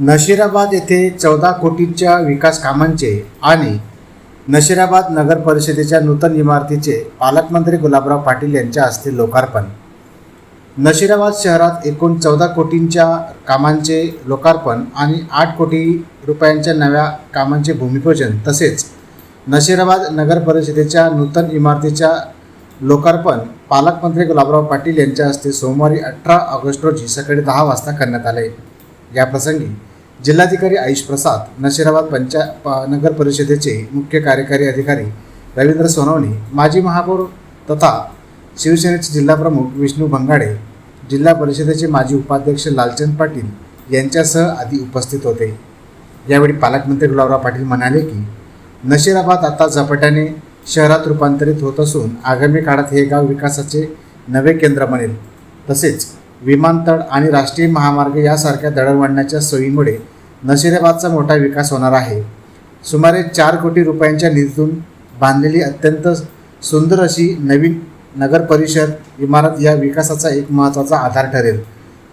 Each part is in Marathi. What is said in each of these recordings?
नशिराबाद येथे चौदा कोटींच्या विकास कामांचे आणि नशिराबाद नगर परिषदेच्या नूतन इमारतीचे पालकमंत्री गुलाबराव पाटील यांच्या हस्ते लोकार्पण. नशिराबाद शहरात एकूण चौदा कोटींच्या कामांचे लोकार्पण आणि आठ कोटी रुपयांच्या नव्या कामांचे भूमिपूजन तसेच नशिराबाद नगर परिषदेच्या नूतन इमारतीच्या लोकार्पण पालकमंत्री गुलाबराव पाटील यांच्या हस्ते सोमवारी अठरा ऑगस्ट रोजी सकाळी दहा वाजता करण्यात आले. याप्रसंगी जिल्हाधिकारी आयुष प्रसाद नशिराबाद पंचा प- नगर परिषदेचे मुख्य कार्यकारी अधिकारी रवींद्र सोनवणे माजी महापौर तथा शिवसेनेचे जिल्हाप्रमुख विष्णू भंगाडे जिल्हा परिषदेचे माजी उपाध्यक्ष लालचंद पाटील यांच्यासह आदी उपस्थित होते. यावेळी पालकमंत्री गुलाबराव पाटील म्हणाले की नशिराबाद आता झपाट्याने शहरात रूपांतरित होत असून आगामी काळात हे गाव विकासाचे नवे केंद्र बनेल. तसेच विमानतळ आणि राष्ट्रीय महामार्ग यासारख्या दळणवळणाच्या सोयीमुळे नशिराबादचा मोठा विकास होणार आहे. सुमारे चार कोटी रुपयांच्या निधीतून बांधलेली अत्यंत सुंदर अशी नवीन नगर परिषद इमारत या विकासाचा एक महत्त्वाचा आधार ठरेल.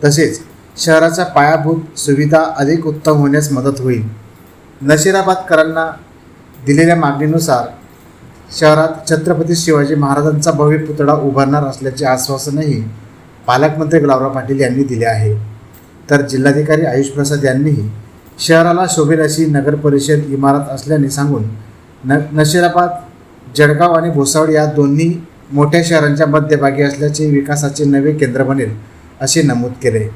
तसेच शहराच्या पायाभूत सुविधा अधिक उत्तम होण्यास मदत होईल. नशिराबादकरांना दिलेल्या मागणीनुसार शहरात छत्रपती शिवाजी महाराजांचा भव्य पुतळा उभारणार असल्याचे आश्वासनही पालकमंत्री गुलाबराव पाटील यांनी दिले आहे. तर जिल्हाधिकारी आयुष प्रसाद यांनीही शहराला शोभेल अशी नगर परिषद इमारत असल्याने सांगून न नशिराबाद जळगाव आणि भुसावळ या दोन्ही मोठ्या शहरांच्या मध्यभागी असल्याचे विकासाचे नवे केंद्र बनेल असे नमूद केले.